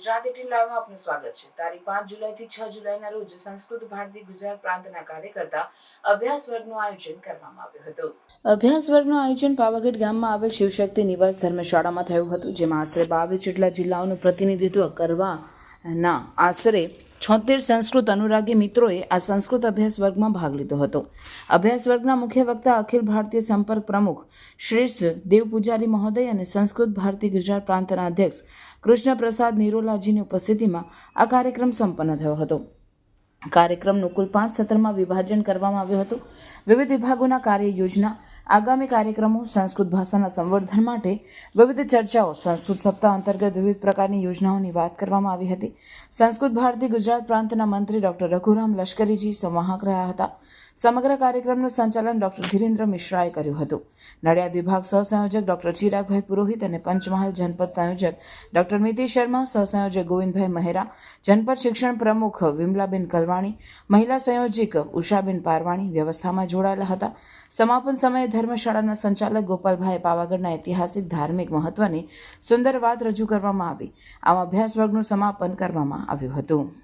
Gujarat eighteen લાઈવમાં આપનું સ્વાગત છે. તારીખ પાંચ જુલાઈથી છ જુલાઈના રોજ સંસ્કૃત ભારતી ગુજરાત પ્રાંતના કાર્યકર્તા અભ્યાસ વર્ગનું આયોજન કરવામાં આવ્યું હતું. અભ્યાસ વર્ગનું આયોજન પાવાગઢ ગામમાં આવેલ શિવશક્તિ નિવાસ ધર્મશાળામાં થયું હતું, જેમાં આશરે બાવીસ જેટલા જિલ્લાઓનું પ્રતિનિધિત્વ કરવાના આશરે છોતેર સંસ્કૃત અનુરાગી મિત્રોએ આ સંસ્કૃત અભ્યાસ વર્ગમાં ભાગ લીધો હતો. અભ્યાસ વર્ગના મુખ્ય વક્તા અખિલ ભારતીય સંપર્ક પ્રમુખ શ્રેષ્ઠ દેવ પૂજારી મહોદય અને સંસ્કૃત ભારતી ગુજરાત પ્રાંતના અધ્યક્ષ કૃષ્ણ પ્રસાદ નિરોલાજીની ઉપસ્થિતિમાં આ કાર્યક્રમ સંપન્ન થયો હતો. કાર્યક્રમનું કુલ પાંચ સત્રમાં વિભાજન કરવામાં આવ્યું હતું. વિવિધ વિભાગોના કાર્ય યોજના આગામી કાર્યક્રમો સંસ્કૃત ભાષાના સંવર્ધન માટે વિવિધ ચર્ચાઓ, સંસ્કૃત સપ્તાહ અંતર્ગત વિવિધ પ્રકારની યોજનાઓની વાત કરવામાં આવી હતી. સંસ્કૃત ભારતી ગુજરાત પ્રાંતના મંત્રી ડોક્ટર રઘુરામ લશ્કરીજી સંવાહક રહ્યા હતા. સમગ્ર કાર્યક્રમનું સંચાલન ડોક્ટર ધીરેન્દ્ર મિશ્રાએ કર્યું હતું. નડિયાદ વિભાગ સહસંયોજક ડોક્ટર ચિરાગભાઈ પુરોહિત અને પંચમહાલ જનપદ સંયોજક ડોક્ટર મિતિ શર્મા, સહસંયોજક ગોવિંદભાઈ મહેરા, જનપદ શિક્ષણ પ્રમુખ વિમલાબેન કલવાણી, મહિલા સંયોજક ઉષાબેન પારવાણી વ્યવસ્થામાં જોડાયેલા હતા. સમાપન સમયે ધર્મશાળાના સંચાલક ગોપાલભાઈ પાવાગઢના ઐતિહાસિક ધાર્મિક મહત્વની સુંદર વાત રજૂ કરવામાં આવી. આમ અભ્યાસ વર્ગનું સમાપન કરવામાં આવ્યું હતું.